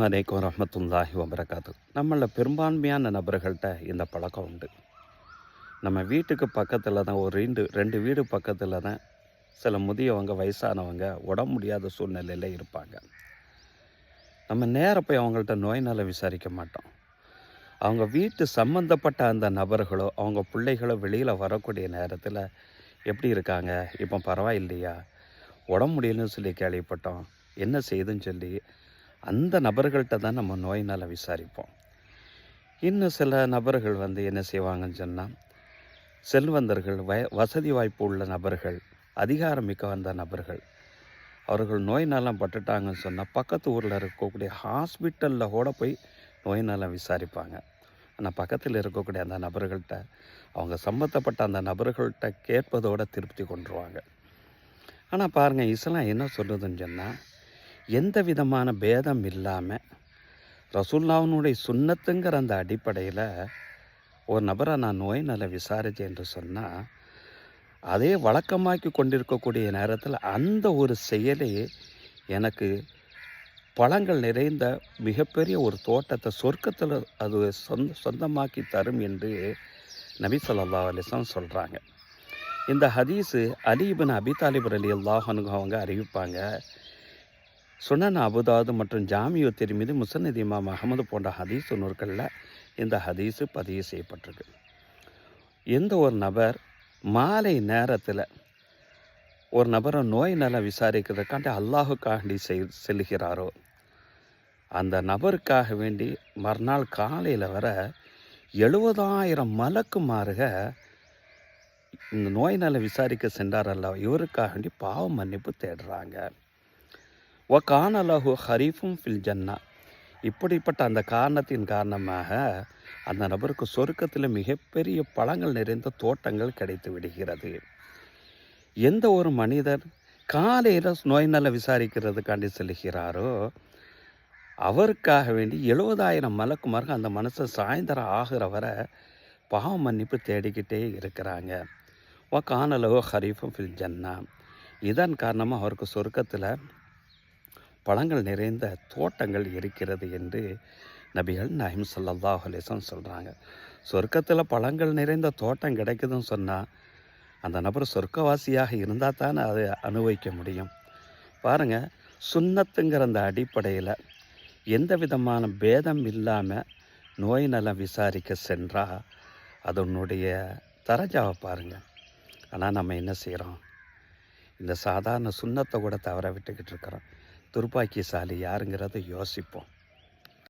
வலைக்கம் ரஹமத்துல்லாஹி வபரகாத்து நம்மள பெரும்பான்மையான நபர்கள்ட்ட இந்த பழக்கம் உண்டு. நம்ம வீட்டுக்கு பக்கத்தில் தான் ஒரு ரெண்டு ரெண்டு வீடு பக்கத்தில் தான் சில முதியவங்க வயசானவங்க உடம்பு முடியாத சூழ்நிலையில் இருப்பாங்க. நம்ம நேர போய் அவங்கள்ட்ட நோய் நல விசாரிக்க மாட்டோம். அவங்க வீட்டு சம்மந்தப்பட்ட அந்த நபர்களோ அவங்க பிள்ளைகளோ வெளியில் வரக்கூடிய நேரத்தில் எப்படி இருக்காங்க? இப்போ பரவாயில்லையா? உடம்பு முடியலன்னு சொல்லி கேள்விப்பட்டோம். என்ன செய்யுதுன்னு சொல்லி அந்த நபர்கள்ட்ட தான் நம்ம நோயினால் விசாரிப்போம். இன்னும் சில நபர்கள் வந்து என்ன செய்வாங்கன்னு சொன்னால் செல்வந்தர்கள் வய வசதி வாய்ப்பு உள்ள நபர்கள் அதிகாரமிக்க வந்த நபர்கள் அவர்கள் நோய் நலம் பட்டுட்டாங்கன்னு சொன்னால் பக்கத்து ஊரில் இருக்கக்கூடிய ஹாஸ்பிட்டலில் கூட போய் நோய் நலம் விசாரிப்பாங்க. ஆனால் பக்கத்தில் இருக்கக்கூடிய அந்த நபர்கள்ட்ட அவங்க சம்மந்தப்பட்ட அந்த நபர்கள்ட்ட கேட்பதோடு திருப்தி கொண்டுருவாங்க. ஆனால் பாருங்கள் இஸ்லாம் என்ன சொல்லுதுன்னு சொன்னால் எந்த விதமான பேதம் இல்லாமல் ரசுல்லாவினுடைய சுண்ணத்துங்கிற அந்த அடிப்படையில் ஒரு நபரை நான் நோய் நல விசாரித்தேன் என்று சொன்னால் அதே வழக்கமாக்கி கொண்டிருக்கக்கூடிய நேரத்தில் அந்த ஒரு செயலே எனக்கு பழங்கள் நிறைந்த மிகப்பெரிய ஒரு தோட்டத்தை சொர்க்கத்தில் அது சொந்த சொந்தமாக்கி தரும் என்று நபி சொல்லா அலிசம் சொல்கிறாங்க இந்த ஹதீஸு அலிபின் அபிதாலிபர் அலி அல்லாஹனுக்கு அவங்க அறிவிப்பாங்க. சுனன் அபுதாது மற்றும் ஜாமியோ திருமீது முசன்னதி இமாம் அகமது போன்ற ஹதீஸ் நூற்களில் இந்த ஹதீஸு பதிவு செய்யப்பட்டிருக்கு. எந்த ஒரு நபர் மாலை நேரத்தில் ஒரு நபரை நோய் நலம் விசாரிக்கிறதுக்காண்டி அல்லாஹுக்காண்டி செய் செல்கிறாரோ அந்த நபருக்காக வேண்டி மறுநாள் காலையில் வர எழுபதாயிரம் மலக்குமாறுக இந்த நோய் நல விசாரிக்க சென்றார் அல்லவா? இவருக்காக வேண்டி பாவ மன்னிப்பு தேடுறாங்க. ஒ கானலஹு ஹரீஃபும் ஃபில் ஜன்னா. இப்படிப்பட்ட அந்த காரணத்தின் காரணமாக அந்த நபருக்கு சொர்க்கத்தில் மிகப்பெரிய பழங்கள் நிறைந்த தோட்டங்கள் கிடைத்து விடுகிறது. எந்த ஒரு மனிதர் காலையில் நோய் நல விசாரிக்கிறதுக்காண்டி செல்கிறாரோ அவருக்காக வேண்டி எழுபதாயிரம் மலக்குமார்கள் அந்த மனசை சாயந்தரம் ஆகிற வரை பாவ மன்னிப்பு தேடிக்கிட்டே இருக்கிறாங்க. ஓ கானலோ ஹரீஃபும் ஃபில் ஜன்னா. இதன் காரணமாக அவருக்கு சொர்க்கத்தில் பழங்கள் நிறைந்த தோட்டங்கள் இருக்கிறது என்று நபிகள் நஹிம் சல்லாஹ் அலிசன் சொல்கிறாங்க சொர்க்கத்தில் பழங்கள் நிறைந்த தோட்டம் கிடைக்குதுன்னு சொன்னால் அந்த நபர் சொர்க்கவாசியாக இருந்தால் தானே அதை அனுபவிக்க முடியும். பாருங்கள் சுண்ணத்துங்கிற அந்த அடிப்படையில் எந்த விதமான பேதம் இல்லாமல் நோய் நலம் விசாரிக்க சென்றால் அதனுடைய தரஜாவை பாருங்கள் ஆனால் நம்ம என்ன செய்கிறோம் இந்த சாதாரண சுண்ணத்தை கூட தவற விட்டுக்கிட்டு இருக்கிறோம். துர்பாக்கியசாலி யாருங்கிறத யோசிப்போம்.